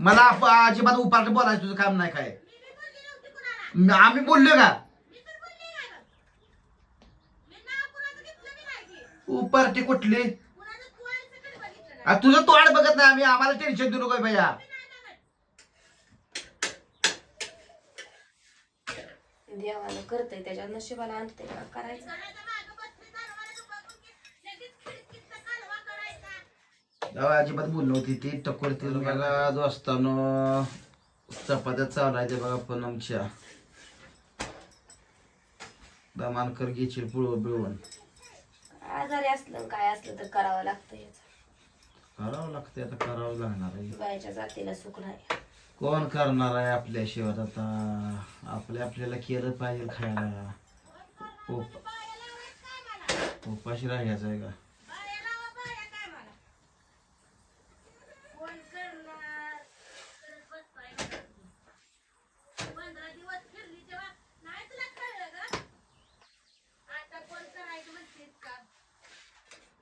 मला आप- अजिबात उपाट बोलायचं तुझं काम नाही काय. म- आम्ही बोललो का? उपारटी कुठली? आ, तुझं तोंड बघत नाही आम्ही. आम्हाला टेन्शन देऊ नको भैया. देवानं करतंय त्याच्या नशिबाला आणतंय का? करायचं तेव्हा अजिबात बोलली होती ती टकोर ती बघा जो असताना चपात्या चालायच्या बघा पण आमच्या दमानकर घेशील पुळव बिळवून आजारी असलं काय असलं तर करावं लागतं याचं. करावं लागते आता करावं लागणार आहे. बायाच्या जातीला सुख नाही. कोण करणार आहे आपल्या शिवात आता? आपल्या आपल्याला केलं पाहिजे खायला. उप उपाशी राहायचं आहे का?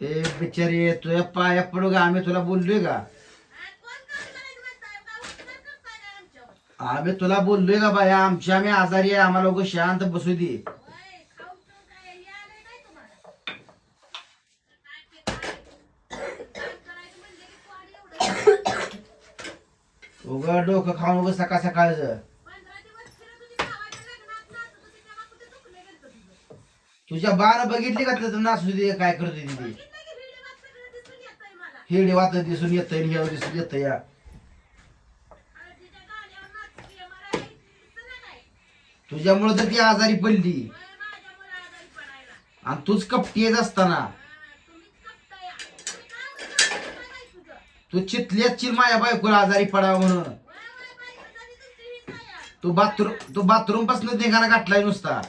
ए बिचारी तुझ्या पाया पडू का आम्ही तुला बोललोय का? आम्ही तुला बोललोय का बाया? आमची आम्ही आजारी आहे आम्हाला लोक शांत बसू दे. उघड डोकं खाऊन उगं सकाळ सकाळचं. तुझ्या बाण बघितली का त्याचं नासू दे काय करतो तिथे हिडी वात दिसून येत हे दिसून येत या. तुझ्यामुळे तर ती आजारी पडली आणि तूच कपटी येत असताना तू चितलीच चिल माझ्या बायकोला आजारी पडावा म्हणून. तू बाथरूम तू बाथरूमपासून निघाला गाठलाय नुसता.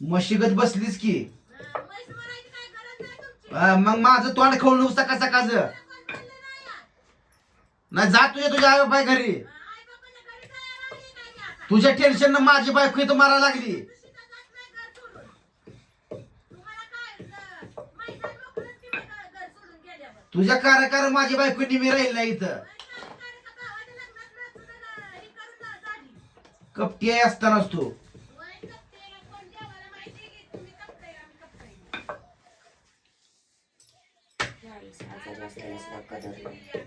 मशीगत बसलीस की मग माझं तोंड खाऊन नुसता सका सकाच नाही जा तुझ्या तुझ्या आई बाय घरी. तुझ्या टेन्शन न माझी बायको इथं मारायला लागली. तुझ्या कार्यकार माझी बायको निमी राहील नाही इथं. कपटी असतानाच तू. माणसं आजारी असलेला सुद्धा कदर नाही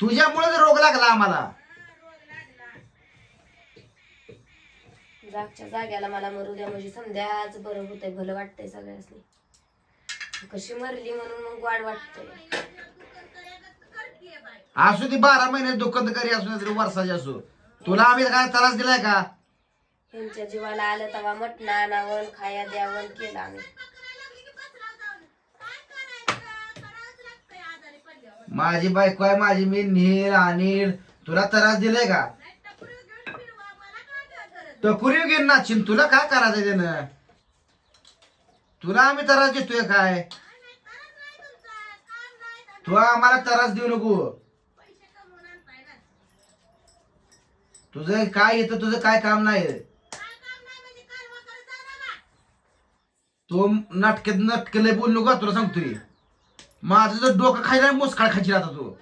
तुझ्यामुळे रोग लागला आम्हाला. जागच्या जाग्याला मला मरू द्या म्हणजे संध्याच बरं होतंय भलं वाटतंय सगळ्यासनी. कशी मरली म्हणून मग वाढ वाटतंय असू ती बारा महिने दुकानदारी असू नाही तरी वर्षाची असू. तुला आम्ही काय त्रास दिलाय का? ह्यांच्या जीवाला आलं तेव्हा मटण आणावं खाया द्यावं केलं आम्ही. माझी बायको आहे माझी मी नील अनिल. तुला त्रास दिलाय का? टकुरी घेऊन नाचिन तुला काय करायचं त्यानं? तुला आम्ही त्रास देतोय काय? तू आम्हाला त्रास देऊ नको. तुझं काय येतं तुझं काय काम नाही. तो नाटकात नाटकले बोल नको तुला सांगतोय. माझं जर डोकं खायला मुसकाळ खायची आता तू.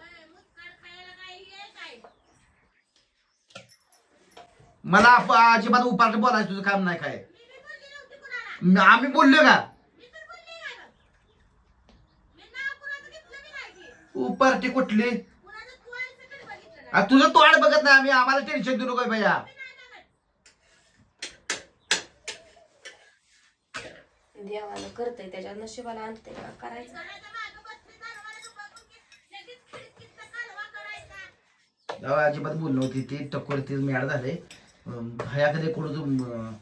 मला अजिबात उपाट बोलायचं तुझं काम नाही काय. म- आम्ही बोललो का? उपारटी कुठली? तुझं तोंड बघत नाही आम्ही. आम्हाला टेन्शन देऊ नको भैया. देवानं करतंय त्याच्या नशिबाला आणतंय का? करायचं. अजिबात बोलली होती ती टक्कर ती मॅड झाले. ह्याकडे कुठं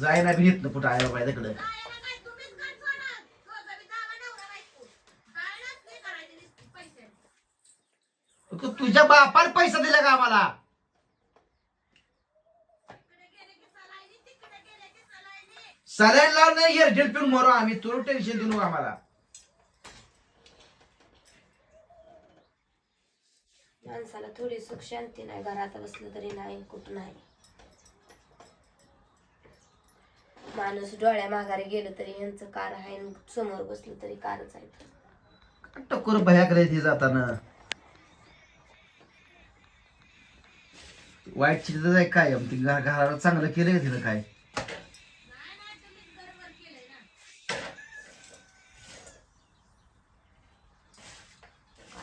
जायला बी येत ना कुठं आई बाबा तिकडं. तुझ्या बापाला पैसा दिला का आम्हाला? लावून नाही एअरटेल पिऊन मरो आम्ही. तुला टेन्शन देऊ नको आम्हाला माणसाला थोडी सुख शांती नाही. घरात बसलं तरी नाही कुठं नाही. माणूस डोळ्या माघारी गेलं तरी ह्यांचं कार आहे आणि समोर बसलं तरी कारच आहे. टक्कर भयाकडे ती जाताना? वाईट चिंता आहे काय? घराला चांगलं केलं का काय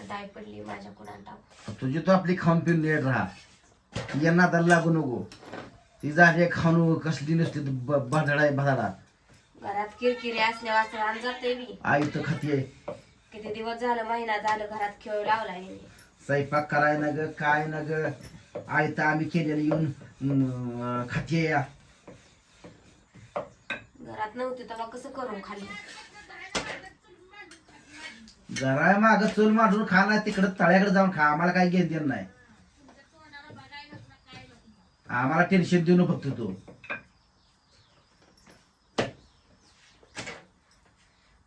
डाय पडली माझ्या कुणाला? टाकू तुझी तो आपली खाऊन पिऊन नीट राहा. यांना तर लागू नको. ती झाली खाऊन कसली नसते भादडा आहे घरात किरकिरी असल्या वाचून जाते मी. आई तर खातीये. किती दिवस झालं महिना झालं घरात खेळ लावला स्वयंपाक कराय ना ग काय ना ग आई तर आम्ही केलेलं येऊन अं, खातीये या. घरात नव्हती तेव्हा कसं करून खाल्लं जरा माग चूल मांडून खा ना तिकडं तळ्याकडे जाऊन खा. आम्हाला काही घेण देण नाही. आम्हाला टेन्शन देऊ फक्त तू.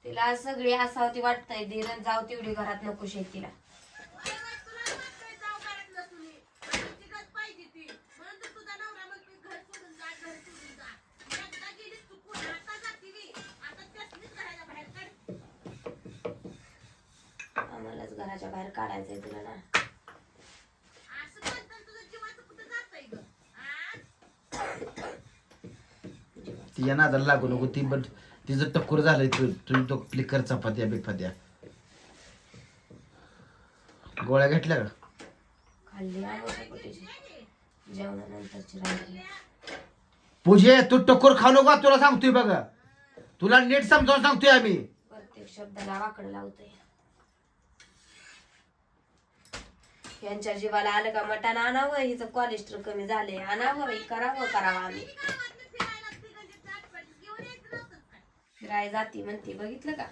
तिला सगळी असावती वाटतंय. धीरन जाऊ तेवढी घरात नको शेतीला. आम्हालाच घराच्या बाहेर काढायचंय तुला ना. ती या नादाला लागू नको ती पण तिचं टक्कर झालंय तू तुझी तो फ्लिकर चपात्या बिपात्या गोळ्या घेतल्या का? खाल्ली जेवणानंतरची राहिली. पूजे तू टक्कर खाऊ नको तुला सांगतोय बघा. तुला नीट समजावून सांगतोय आम्ही. प्रत्येक शब्दाला वाकड लावतोय. यांच्या जीवाला आलं का मटण आणावं? हिचं कोलेस्ट्रॉल कमी झालंय. आणावं हे करावं करावं आम्ही. फिराय जाती म्हणते. बघितलं का?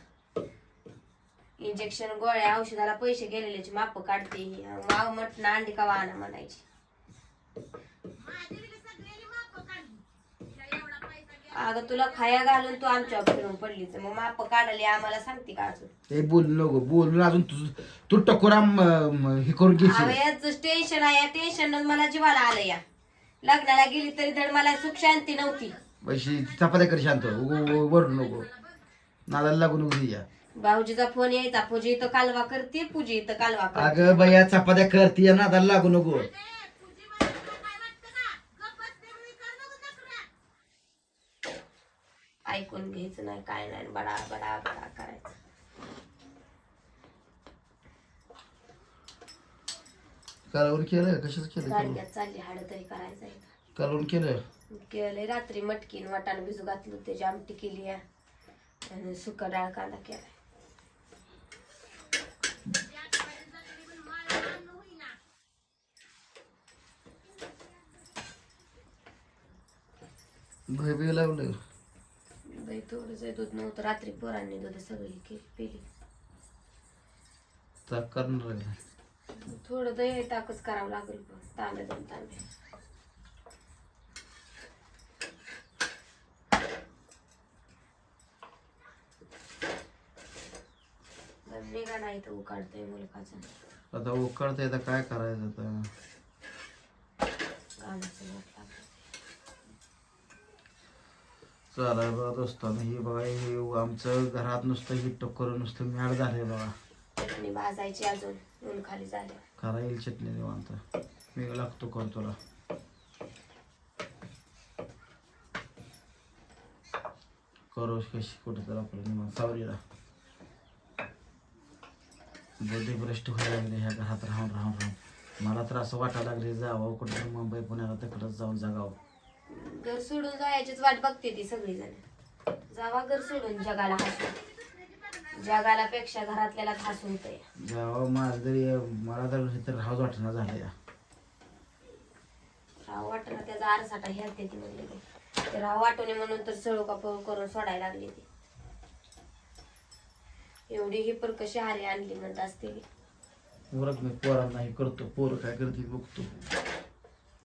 इंजेक्शन गोळ्या औषधाला पैसे गेलेल्याची माप काढते. ही मटण अंडी का आणा म्हणायची. अगं तुला खाया घालून तू आमच्यावर फिरून पडली तर मग माप काढले आम्हाला सांगते का अजून? ते बोल नको बोलून अजून तू टकोरा म- हे करून अगं घेशील याच टेन्शन आहे या टेन्शन मला जीवाला आलं या. लग्नाला गेली तरी धड मला सुख शांती नव्हती. पैसे चपात्या कर शांत. वरडू नको. नादाला लागू नको तिच्या भाऊजीचा फोन यायचा पूजी इथं कालवा करते पूजी इथं कालवा अगं बया चपात्या कर ती नादाला लागू नको. ऐकून घ्यायचं नाही काय नाही बडा बडा बडा करायचं. कालवून केलं कशाच केलं गाडग्यात चालली हाड तरी करायचं आहे. का केलं केलंय रात्री मटकीन वाटाण भिजू घातलं त्याची आमटी केली आहे. आणि सुका डाळ कांदा केलाय. भय बी लावलं बाई थोडंच दूध नव्हतं रात्री पोरांनी दूध सगळी केली पिली तर करणार आहे. थोडं दही ताकच करावं लागेल पण तांबे दोन तांबे पण निघा नाही तर उकाडतोय मुलकाचं आता उकळतंय आता काय करायचं आता कामाचं वाट लागलं चालाय बघा दोस्तानं ही बघा हे आमचं घरात नुसतं ही टक्कर नुसतं मॅड झालंय बघा. चटणी भाजायची अजून ऊन खाली झाल्या करा येईल चटणी निवांत. मी लागतो कर तुला. करू कशी कुठं तर आपलं निवांत. सावरीला बुद्धी भ्रष्ट व्हायला लागले ह्या घरात राहून राहून राहून. मला तर असं वाटायला लागले जावं कुठं मुंबई पुण्याला तिकडंच जाऊन जगावं. घर सोडून जायचीच वाट बघते ती सगळी जण जावा घर सोडून जगाला हसून जगाला पेक्षा घरातल्याला हसून ते जावं माझं तरी मला तर राहूच वाटणं झालं या. राव वाटणं त्याचा आरसाटा ह्याते ती म्हणले ते. राव वाटणे म्हणून तर सळू का पळू करून सोडायला लागली ती. एवढी ही पर कशी हारी आणली म्हणत असते पोरांना हे करतो पोरं काय करते बघतो.